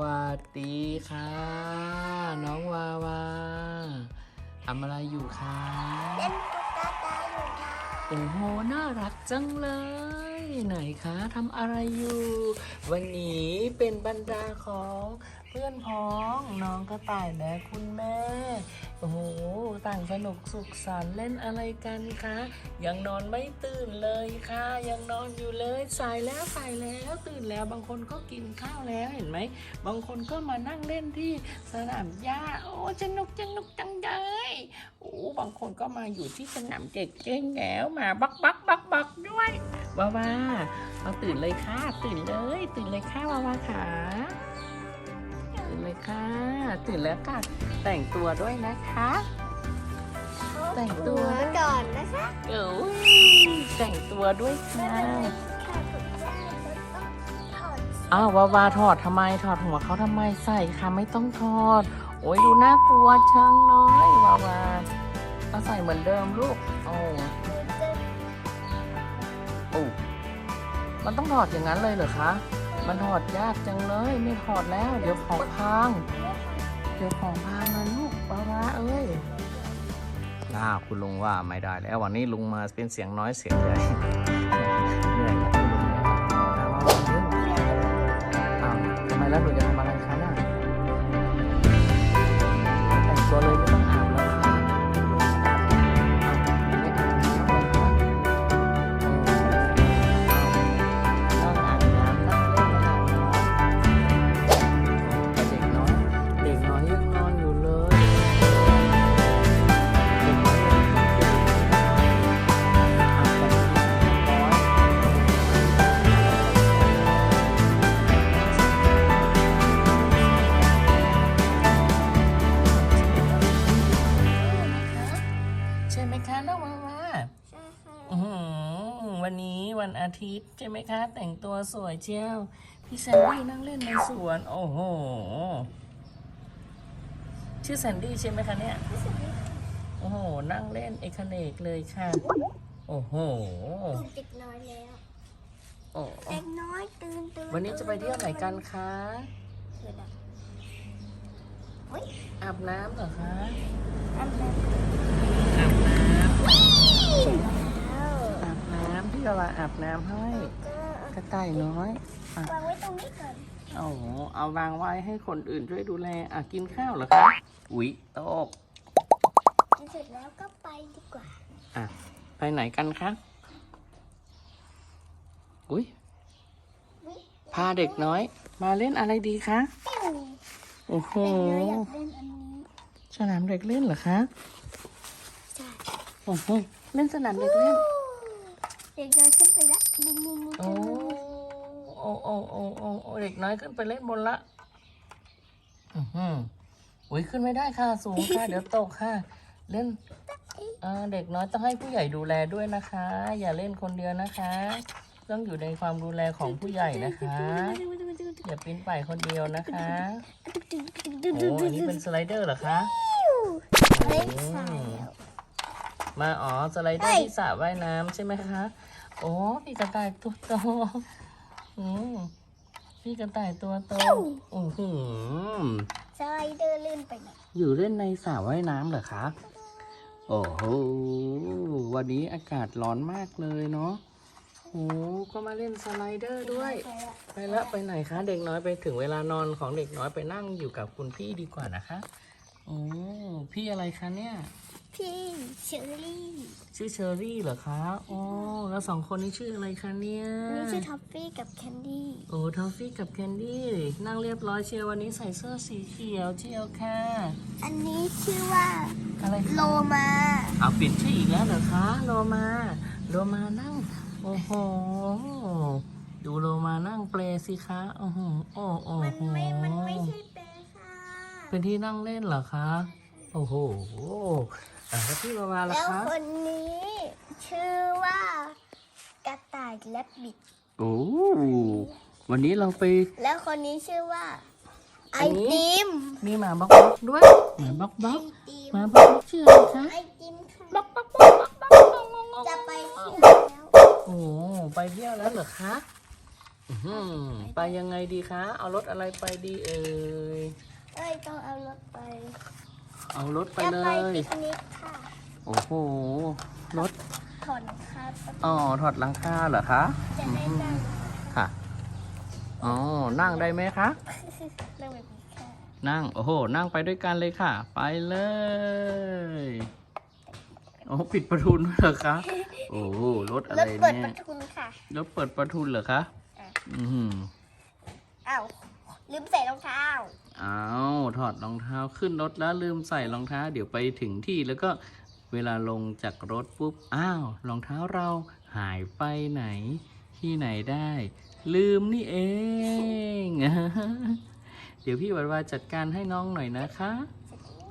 วัสดีค่ะ น้องวาวาทำอะไรอยู่คะเล่นตุ๊กตาอยู่ค่ะโอ้โหน่ารักจังเลย ไหนคะทำอะไรอยู่ วันนี้เป็นบรรดาของเพื่อนพ้องน้องกระต่ายและคุณแม่ โอ้โห ต่างสนุกสุขสันต์เล่นอะไรกันคะ ยังนอนไม่ตื่นเลยค่ะ ยังนอนอยู่เลยสายแล้วสายแล้วตื่นแล้วบางคนก็กินข้าวแล้วเห็นไหม บางคนก็มานั่งเล่นที่สนามหญ้าโอ้สนุกสนุกจังเลยโอ้บางคนก็มาอยู่ที่สนามเด็กเล่นแล้วมาบักบักบักบักด้วยวาวาเอาตื่นเลยค่ะ ตื่นเลย ตื่นเลยค่ะวาวาขาตื่น เลยค่ะ ตื่นแล้วค่ะ แต่งตัวด้วยนะคะ แต่งตัวหัก่อนนะคะเอ้ยแต่งตัวด้วยค่ะค่ะคุณแม่จะต้องถอดอ้าววาวาถอดทำไมถอดหัวเขาทำไมใส่ค่ะไม่ต้องถอด โอ้ยดูน่ากลัวชังเลยวาวาเอาใส่เหมือนเดิมลูกโอ้โอ้มันต้องถอดอย่างนั้นเลยเหรอคะ มันถอดยากจังเลย ไม่ถอดแล้ว เดี๋ยวของพัง เดี๋ยวของพังนะลูกป้าวาเอ้ยน่าคุณลุงว่าไม่ได้แล้ววันนี้ลุงมาเป็นเสียงน้อยเสียงใหญ่ ทิตย์ใช่ไหมคะ แต่งตัวสวยเชียวพี่แซนดี้นั่งเล่นในสวน โอ้โห ชื่อแซนดี้ใช่ไหมคะเนี่ย โอ้โห นั่งเล่นเอกเนกเลยค่ะ โอ้โหตื่นเด็กน้อยแล้วโอ้เด็กน้อยตื่นตื่นวันนี้จะไปเที่ยวไหนกันคะเดี๋ยวนะอาบน้ำเหรอคะอันนั้นอาบน้แล้วำอาบ น้ำพี่กวาอาบน้ำให้ก็กระต่ายน้อยวางไว้ตรงนี้ก่อนโอ้โหเอาวางไว้ให้คนอื่นช่วยดูแลอะกินข้าวเหรอคะอุ๊ยโตกเสร็จแล้วก็ไปดีกว่า อะไปไหนกันคะอุ๊ยพาเด็กน้อย มาเล่นอะไรดีคะโอ้โหเด็กน้อยอยากเล่นอันนี้สนามเด็กเล่นเหรอคะใช่โอ้โหเล่นสนามเด็กเล่น เด็กน้อยขึ้นไปละนี่นี่นี่โอ้โอ้โอ้โอ้โอ้โอ้เด็กน้อยขึ้นไปเล่นบนละ อือหืออุ้ยขึ้นไม่ได้ค่ะสูงค่ะ เดี๋ยวตกค่ะ เล่นอ่าเด็กน้อยต้องให้ผู้ใหญ่ดูแลด้วยนะคะ อย่าเล่นคนเดียวนะคะ ต้องอยู่ในความดูแลของผู้ใหญ่นะคะ อย่าปีนป่ายคนเดียวนะคะโอ้อันนี้เป็นสไลเดอร์เหรอคะเล่นสายแล้ว มาอ๋อสไลเดอร์ที่สระว่ายน้ำใช่ไหมคะ โอ้พี่กระต่ายตัวโตอืมพี่กระต่ายตัวโตอือหือสไลเดอร์ลื่นไปหน่อยอยู่เล่นในสระว่ายน้ำเหรอคะโอ้โหวันนี้อากาศร้อนมากเลยเนาะโอ้ก็มาเล่นสไลเดอร์ด้วย ไปละไปละไปไหนคะ เด็กน้อยไปถึงเวลานอนของเด็กน้อยไปนั่งอยู่กับคุณพี่ดีกว่านะคะโอ้พี่อะไรคะเนี่ย พี่เชอรี่ ชื่อเชอรี่เหรอคะโอ้แล้วสองคนนี้ชื่ออะไรคะเนี่ยอันนี้ชื่อท็อฟฟี่กับแคนดี้ โอ้ทอฟฟี่กับแคนดี้นั่งเรียบร้อยเชียววันนี้ใส่เสื้อสีเขียวเชียวค่ะ อันนี้ชื่อว่าอะไรโลคะมาเอาเปลี่ยนชื่ออีกแล้วเหรอคะโลมาโลมานั่ง โอ้โห ดูโลมานั่งเปลสิคะโอ้โหโอ้โอ้มันโหไม่ มันไม่ใช่เปค่ะ เป็นที่นั่งเล่นเหรอคะ โอ้โห แล้วพี่วาวาล่ะแล้วคนนี้ชื่อว่ากระต่ายและบิด โอ้วันนี้เราไป แล้วคนนี้ชื่อว่า ไอติม มีหมาบ๊อกบ๊อกด้วยหมาบ๊อกบ๊อกหมาบ๊อกชื่ออะไรคะไอติมค่ะบ๊อกบ๊อกบ๊อกบ๊อกบ๊อกงงงงจะไปเที่ยวแล้วโอ้ไปเที่ยวแล้วเหรอคะอื้ไปยังไงดีคะ เอารถอะไรไปดีเอ่ย เอ้ยต้องเอารถไป เอารถไปจะเลไปย ปิกนิกค่ะโอ้โห รถ ถอนครับอ๋อ ถอดหลังคาเหรอคะจะได้นั่งค่ะ อ๋อ นั่งได้ไหมคะ นั่งแบบนี้ค่ะนั่ง โอ้โห นั่งไปด้วยกันเลยค่ะ ไปเลย โอ้ปิดประทุนด้วยเหรอคะ โอ้โหรถอะรไรถเปิดปเนี่ระยทุนค่ะ รถเปิดประทุนเหรอคะ อะ อือหืออ้าว ลืมใส่รองเท้า อ้าวถอดรองเท้าขึ้นรถแล้วลืมใส่รองเท้า เดี๋ยวไปถึงที่แล้วก็เวลาลงจากรถปุ๊บ อ้าวรองเท้าเราหายไปไหน ที่ไหนได้ ลืมนี่เอง เดี๋ยวพี่วาว่าจัดการให้น้องหน่อยนะคะ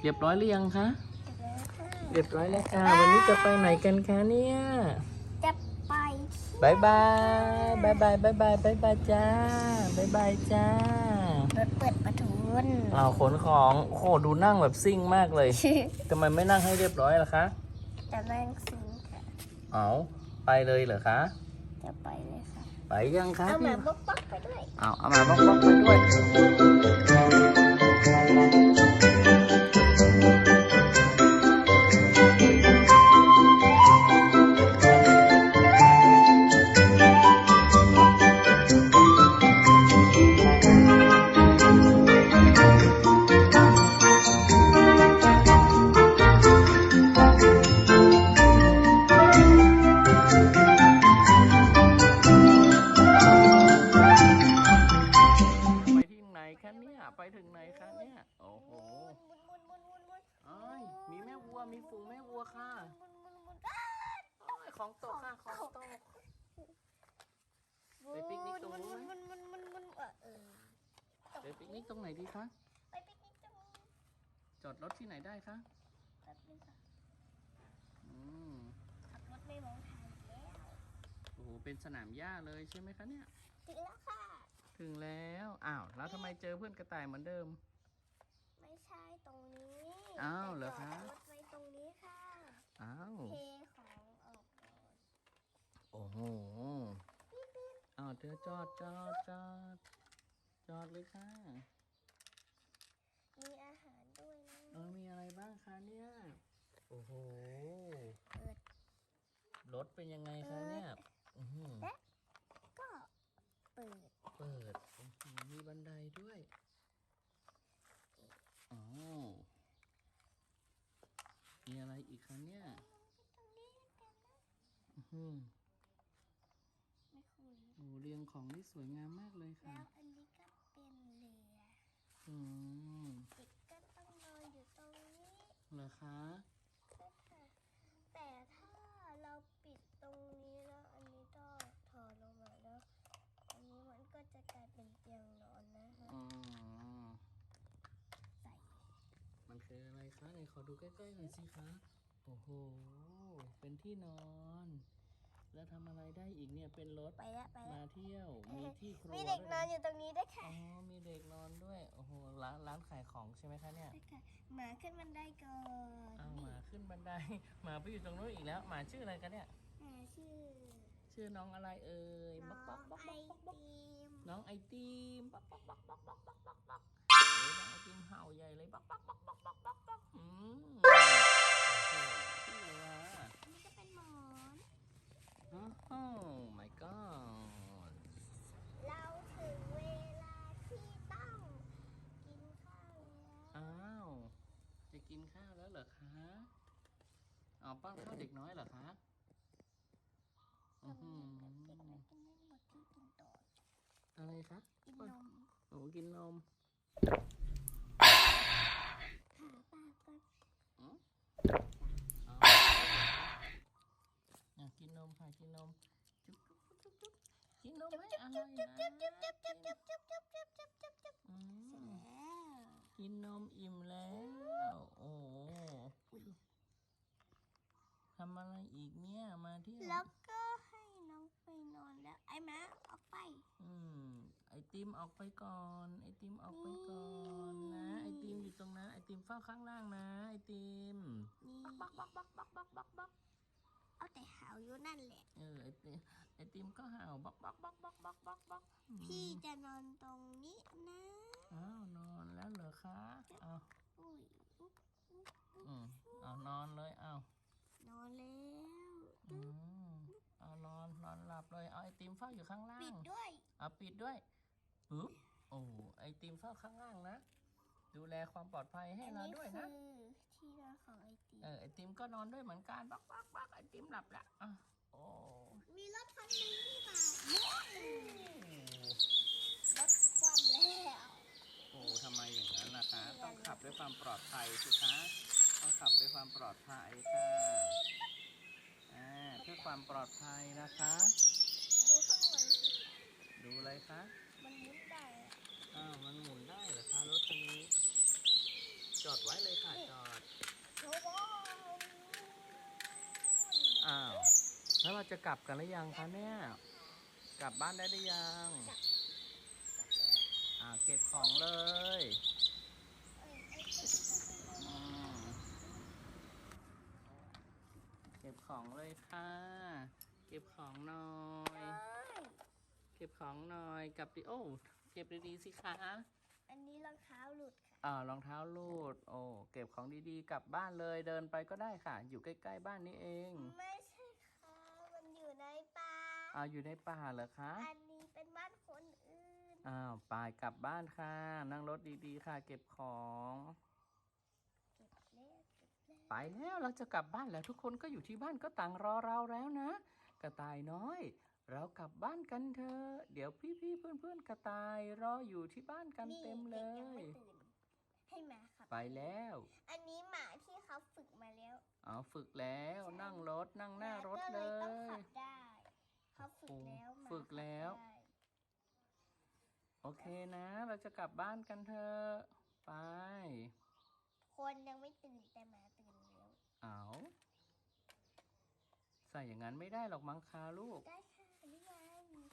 เรียบร้อยหรือยังคะ เรียบร้อยแล้วค่ะวันนี้จะไปไหนกันคะเนี่ยจะไปบายบายบายบายบายบายบายจ้าบายบายจ้า ถเปิดประทุนอ้าวขนของโอ้โหดูนั่งแบบซิ่งมากเลยทำไมไม่นั่งให้เรียบร้อยล่ะคะจะนั่งซิงค่ะเอาไปเลยเหรอคะจะไปเลยค่ะไปยังคะเอาหพี่มาบ๊อกบ๊อกไปด้วยเอาเอามาบล็อกบล็อกไปด้วย ของตกค่ะของตก ไปปิกนิกตรงนู้นไหมมันมันมันมันเออไปปิกนิกตรงไหนดีคะ ไปปิกนิกตรงนี้จอดรถที่ไหนได้คะแป๊บนึงค่ะอืมขับรถไม่มองทางแล้วโอ้โหเป็นสนามหญ้าเลยใช่ไหมคะเนี่ย ถึงแล้วค่ะ ถึงแล้วอ้าวแล้วทำไมเจอเพื่อนกระต่ายเหมือนเดิม ไม่ใช่ตรงนี้อ้าวเหรอคะแต่จดรถไว้ตรงนี้ค่ะอ้าว เทของออกก่อน โอ้โหอ้าวเธอจอดจอดจอดจอดเลยค่ะมีอาหารด้วยนะเออมีอะไรบ้างคะเนี่ย โอ้โหเปิดรถเป็นยังไงคะเนี่ยอื้อหือก็เปิดเปิดอื้อหือมีบันไดด้วยอ๋อมีอะไรอีกคะเนี่ยตรงนี้กันนะ อื้อหือ ไม่คุย โอ้เรียง ของนี่สวยงามมากเลยแล้ค่ะวอันนี้ก็เป็นเรืออืมเด็กก็ต้องนอนอยู่ตรงนี้เหรอคะใช่ค่ะแต่ถ้าเราปิดตรงนี้แล้วอันนี้ก็ถอดลงมาแล้ว อันนี้มันก็จะกลายเป็นเตียงนอนนะคะอ๋อใส่มันคืออะไรคะไหนขอดูใกล้ๆหน่อยสิคะโอ้โหเป็นที่นอน แล้วทำอะไรได้อีกเนี่ยเป็นรถไปละไปมาละเที่ยวมีที่ครัวมีเด็กนอนด้วยอยู่ตรงนี้ด้วยค่ะ อ๋อมีเด็กนอนด้วยโอ้โหร้านร้านขายของใช่ไหมคะเนี่ยใช่ค่ะหมาขึ้นบันไดก่อนเอาหมาขึ้นบันได หมาไปอยู่ตรงนู้นอีกแล้ว หมาชื่ออะไรกันเนี่ย หมาชื่อ ชื่อน้องอะไรเอ่ยน้บ๊ออกงบ๊อกไอบ๊อกบ๊อกบ๊อกติมน้องไอติมบ๊อกบ๊อกบ๊อกบ๊อกบ๊อกบ๊อกบ๊อกบ๊อกเฮ้ยน้องไอติมเห่าใหญ่เลยบ๊อกบ๊อกบ๊อกบ๊อกบ๊อกบ๊อกบ๊อกอืมโอ้โหชื่ออะไรวะอันนี้ก็เป็นหมอน โอ้โห my god เราถึงเวลาที่ต้องกินข้าวแล้วอ้าว จะกินข้าวแล้วเหรอคะอ๋อป้อนข้าวเด็กน้อยเหรอคะอือหือเด็กน้อยกินไม่หมดที่กินต่ออะไรคะกินป้อนนมโอ้กินนมค่ะป้าก็อ๋ออะกิน มค่ะกินนมจุ๊บจุ๊บจุ๊บจุ๊บกินนมไหมอร่อยนะกินนมอิ่มแล้วโอ้ทำอะไรอีกเนี่ยมาเที่ยวแล้วก็ให้น้องไปนอนแล้ว ไอ้แม่ออกไป อืมไอติมออกไปก่อน ไอติมออกไปก่อนนะ ไอติมอยู่ตรงนั้นไอติมเฝ้าข้างล่างนะ ไอติมบักบักบักบักบักบักบัก เอาแต่หาวอยู่นั่นแหละ เออไอติมไอติมก็เห่าบ๊อกบ๊อกบ๊อกบ๊อกบ๊อกบ๊อกบ๊อกอืมพี่จะนอนตรงนี้นะอ้าวนอนแล้วเหรอคะเอาอุ้ยอุ๊บอุ๊บอุ๊บอืมเอานอนเลยเอานอนแล้วอืมเอานอนนอนหลับเลยเอาไอติมเฝ้าอยู่ข้างล่าปิงดด้วยเอาปิดด้วยปึ๊บโอ้ไอติมเฝ้าข้างล่างนะ ดูแลความปลอดภัยให้อันเรานี้ด้วยคืนะอที่นอนของไอติมเออไอติมก็นอนด้วยเหมือนกันบักบักบักไอติมหลับละอะโอ้มีรถคันหนึงที่มารถคว่ำแล้วโอ้ทำไมอย่างนั้นล่ะคะต้องขับด้วยความปลอดภัยสิคะต้องขับด้วยความปลอดภัยค่ะอ่าเพื่อความปลอดภัยนะคะ ดูข้างหลังสิดูเลยคะมันมุดได้อะ อ้าวมันหมุนได้เหรอคะรถคันนี้ จอดไว้เลยค่ะจอดโอ้โหอ้าวแล้วเราจะกลับกันหรือยังคะเนี่ย กลับบ้านได้หรือยังอ่าเก็บของเลยเอ้ยไอ้ติมอืมเก็บของเลยค่ะ เก็บของหน่อย เก็บของหน่อยกลับดิโอ้เก็บดีๆสิคะ อันนี้รองเท้าหลุดค่ะ อ่ารองเท้าลูด โอ้เก็บของดีๆ กลับบ้านเลยเดินไปก็ได้ค่ะ อยู่ใกล้ๆบ้านนี้เองไม่ใช่ค่ะ มันอยู่ในป่าอ่าอยู่ในป่าเหรอคะอันนี้เป็นบ้านคนอื่นอ้าวไปกลับบ้านค่ะ นั่งรถดีๆค่ะ เก็บของเก็บแล้วเก็บแล้วไปแล้วเราจะกลับบ้านแล้วทุกคนก็อยู่ที่บ้านก็ต่างรอเราแล้วนะ กระต่ายน้อยเรากลับบ้านกันเถอะ เดี๋ยวพี่ๆเพื่อนๆกระต่ายรออยู่ที่บ้านกันเต็มเลด็กยังยไม่ตื่น ให้หมาขับ ไปแล้ว อันนี้หมาที่เขาฝึกมาแล้วเอาฝึกแล้วนั่งรถนั่งหน้ารถก็เลเลยต้องยขับได้ เขาฝึกแล้วหมาฝึกแล้ว ขับได้ โอเคนะ เราจะกลับบ้านกันเถอะไป คนยังไม่ตื่นแต่หมาตื่นแล้ว เอาใส่อย่างนั้นไม่ได้หรอกมังคาลูก ได้ค่ะนี่ไง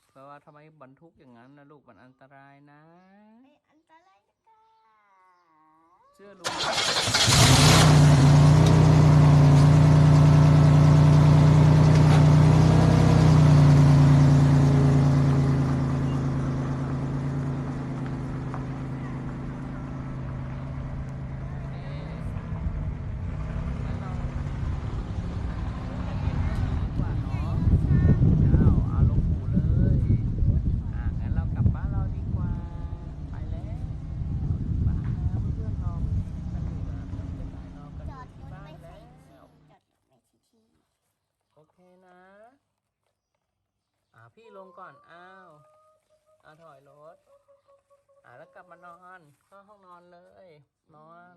เพราะว่าทำไมบรรทุกอย่างนั้นนะลูกมันอันตรายนะไม่อันตรายนะคะ เชื่อลุงเอ๊ะงั้นเราดีกว่าเนาะเอาเอาลงหูเลย อะงั้นเรากลับบ้านเราดีกว่า ไปแล้วบ้านแล้วเพื่อนๆรอกันอยู่นะเพื่อนจะตายรอกัน จ อ อยู่ ด ที่ รถ บ้าน ไม่ แล้ ใช่ ว ที่จอดรถไม่ใช่ที่ โอเคนะ อ่า พี่ลงก่อน อ้าวเอาถอยรถ อ่าแล้วกลับมานอนเข้าห้องนอนเลย นอน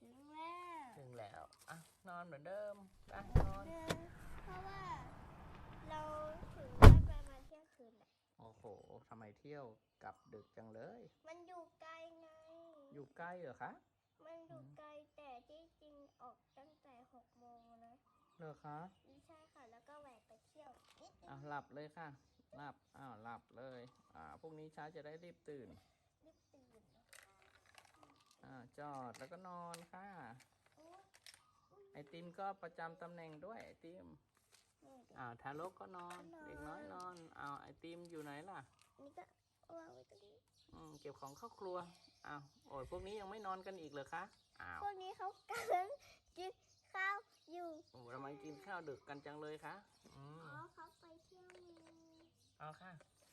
ถึงแล้วถึงแล้ว อะ นอนเหมือนเดิมอะนอนเดินเพราะว่า เราถึงบ้านประมาณเที่ยงคืนแหละโอ้โหทำไมเที่ยวกลับดึกจังเลย มันอยู่ไกลไง อยู่ใกล้เหรอคะ มันอยู่ไกลแต่ที่จริงออกตั้งแต่หกโมงนะ เหรอคะไม่ใช่ค่ะ แล้วก็แหวก หลับเลยค่ะ หลับ อ้าว หลับเลย อ่า พรุ่งนี้เช้าจะได้รีบตื่น รีบตื่นนะคะอ่า จอดแล้วก็นอนค่ะ โอ้ยไอติมก็ประจำตำแหน่งด้วยไอติม นี่เดี๋ยวอ่าทารกก็นอน นอน เด็กน้อยนอน อ้าว ไอติมอยู่ไหนล่ะ นี่ก็วางไว้ตรงนี้ อืม เก็บของเข้าครัว อ้าว โอ้ยพวกนี้ยังไม่นอนกันอีกเหรอคะ อ้าว พวกนี้เขากำลังกินข้าว อยู่โอ้ทำไมกินข้าวดึกกันจังเลยคะอืมอ๋อเขาไปเที่ยวเมืองเอาค่ะ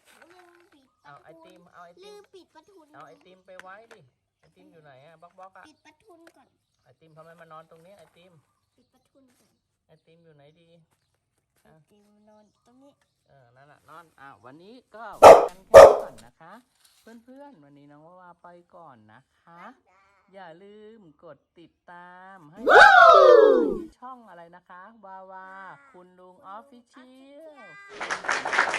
เขาลืมปิดปเอาระไอทุตินมเอาไอติลืมมปิดประทุนเอาไอติมไปไว้ดิ ไอติมอยู่ไหนอะบล็อกบล็อกอะปิดประทุนก่อน ไอติมทำไมมานอนตรงนี้ไอติม ปิดประทุนก่อนไอติมอยู่ไหนดีอะติวนอนตรงนี้ เออ นั่นแหละนอนอะวันนี้ก็ไปกันแค่นี้ก่อนนะคะ เพื่อนๆ วันนี้น้องว่าว่าไปก่อนนะคะ อย่าลืมกดติดตามให้ช่องอะไรนะคะวาวาคุณลุงออฟฟิเชียล